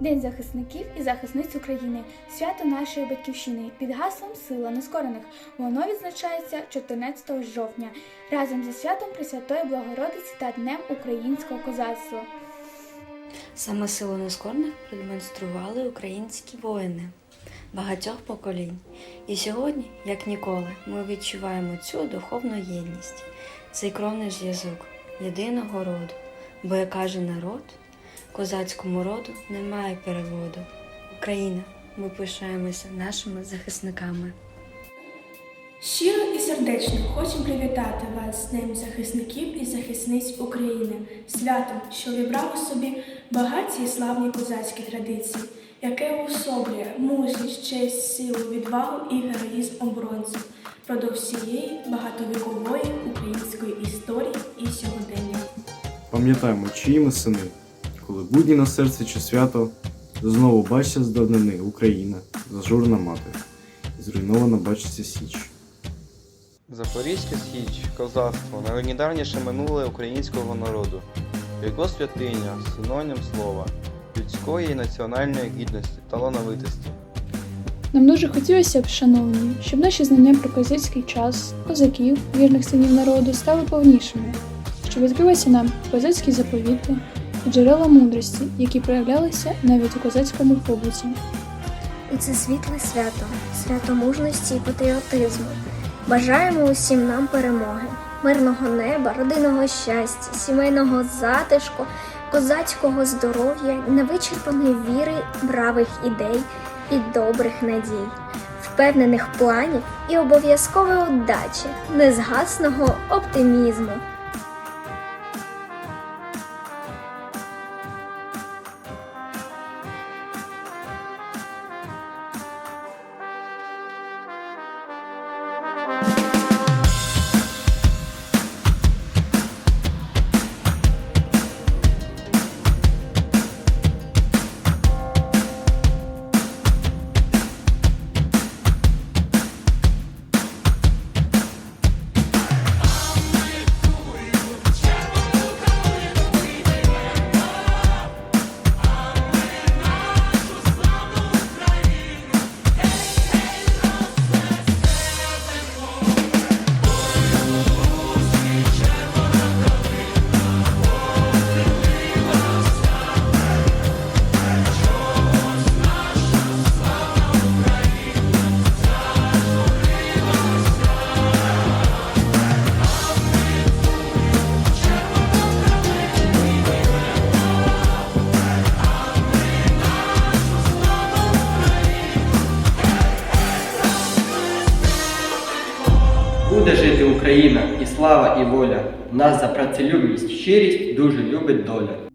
День захисників і захисниць України, свято нашої батьківщини під гаслом Сила нескорених. Воно відзначається 14 жовтня разом зі святом Пресвятої Богородиці та Днем українського козацтва. Саме силу нескорних продемонстрували українські воїни багатьох поколінь. І сьогодні, як ніколи, ми відчуваємо цю духовну єдність, цей кровний зв'язок єдиного роду, бо, як каже народ, козацькому роду немає переводу. Україна, ми пишаємося нашими захисниками. Щиро і сердечно хочемо привітати вас з Днем захисників і захисниць України, святом, що вібрав у собі багаті і славні козацькі традиції, яке уособлює мужність, честь, силу, відвагу і героїзм оборонців продовж всієї багатовікової української історії і сьогодення. Пам'ятаємо, чиї ми сини, коли будні на серці чи свято, знову бачиться з давнини Україна, зажурна мати, і зруйнована бачиться Січ. Запорізьке Січ, козацтво найлегендарніше минуле українського народу. Його святиня, синонім слова, людської і національної гідності, талановитості. Нам дуже хотілося б, шановні, щоб наші знання про козацький час, козаків, вірних синів народу стали повнішими, щоб відкрилися нам козацькі заповіти джерела мудрості, які проявлялися навіть у козацькому побуті. У це світле свято, свято мужності і патріотизму. Бажаємо усім нам перемоги, мирного неба, родинного щастя, сімейного затишку, козацького здоров'я, невичерпаної віри, бравих ідей і добрих надій, впевнених планів і обов'язкової удачі, незгасного оптимізму. Буде жити Україна і слава, і воля. Нас за працелюбність, щирість дуже любить доля.